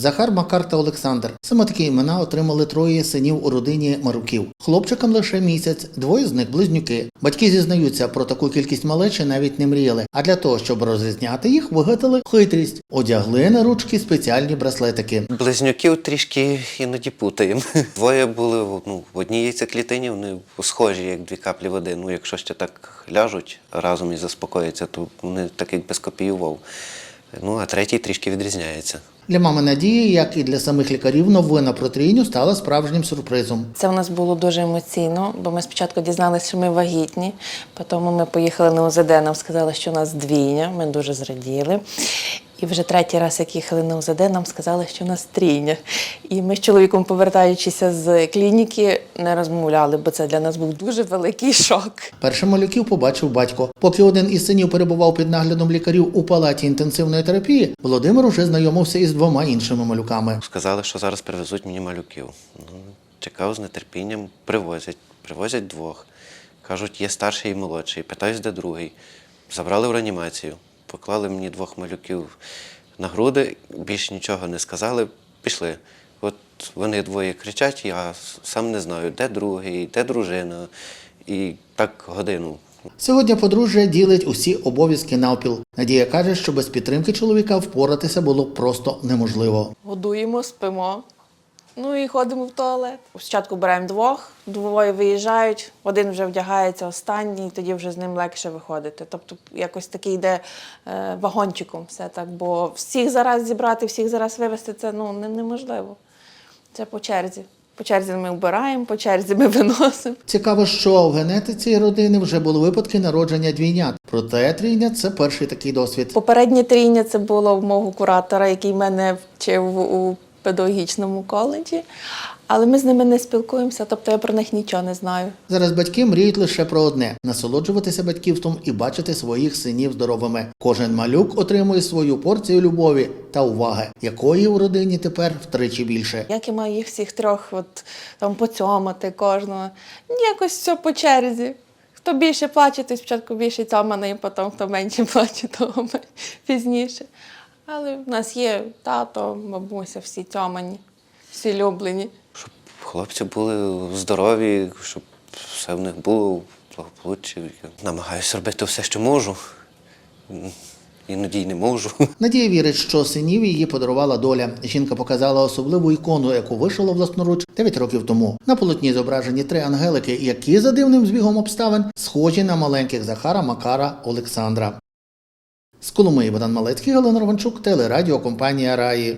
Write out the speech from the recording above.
Захар, Макар та Олександр. Саме такі імена отримали троє синів у родині Маруків. Хлопчикам лише місяць, двоє з них близнюки. Батьки зізнаються, про таку кількість малечі навіть не мріяли. А для того, щоб розрізняти їх, вигадали хитрість. Одягли на ручки спеціальні браслетики. Близнюків трішки іноді путаємо. Двоє були ну, в одній яйцеклітині, вони схожі, як дві каплі води. Ну, якщо ще так ляжуть разом і заспокояться, то вони так якби скопіював. Ну, а третій трішки відрізняється. Для мами Надії, як і для самих лікарів, новина про трійню стала справжнім сюрпризом. Це у нас було дуже емоційно, бо ми спочатку дізналися, що ми вагітні. Потім ми поїхали на УЗД, нам сказали, що у нас двійня. Ми дуже зраділи. І вже третій раз, як їхали на УЗД, нам сказали, що у нас трійня. І ми з чоловіком, повертаючися з клініки, не розмовляли, бо це для нас був дуже великий шок. Першим малюків побачив батько. Поки один із синів перебував під наглядом лікарів у палаті інтенсивної терапії, Володимир уже знайомився із двома іншими малюками. Сказали, що зараз привезуть мені малюків. Ну, чекав з нетерпінням, привозять. Привозять двох. Кажуть, є старший і молодший. Питаюсь, де другий. Забрали в реанімацію, поклали мені двох малюків на груди, більше нічого не сказали, пішли. От вони двоє кричать, я сам не знаю, де другий, де дружина. І так годину. Сьогодні подружжя ділить усі обов'язки навпіл. Надія каже, що без підтримки чоловіка впоратися було просто неможливо. Годуємо, спимо. Ну і ходимо в туалет. Спочатку беремо двох, двоє виїжджають, один вже вдягається останній, і тоді вже з ним легше виходити. Тобто якось такий йде е, вагончиком все так, бо всіх зараз зібрати, всіх зараз вивезти це ну, неможливо. Це по черзі. По черзі ми вбираємо, по черзі ми виносимо. Цікаво, що в генетиці родини вже були випадки народження двійнят. Проте трійня це перший такий досвід. Попереднє трійня це було в мого куратора, який мене вчив у педагогічному коледжі. Але ми з ними не спілкуємося, тобто я про них нічого не знаю. Зараз батьки мріють лише про одне насолоджуватися батьківством і бачити своїх синів здоровими. Кожен малюк отримує свою порцію любові та уваги, якої у родині тепер втричі більше. Як я маю їх всіх трьох от, там, поцьомати кожного. Якось все по черзі. Хто більше плаче, той спочатку більше цьоманий, потім хто менше плаче, того пізніше. Але в нас є тато, бабуся, всі цьомані, всі люблені. Щоб хлопці були здорові, щоб все в них було благополуччя. Намагаюся робити все, що можу. Іноді й не можу. Надія вірить, що синів її подарувала доля. Жінка показала особливу ікону, яку вишила власноруч 9 років тому. На полотні зображені три ангелики, які за дивним збігом обставин схожі на маленьких Захара, Макара, Олександра. З Коломиї Богдан Малецький, Галина Романчук, телерадіокомпанія Раї.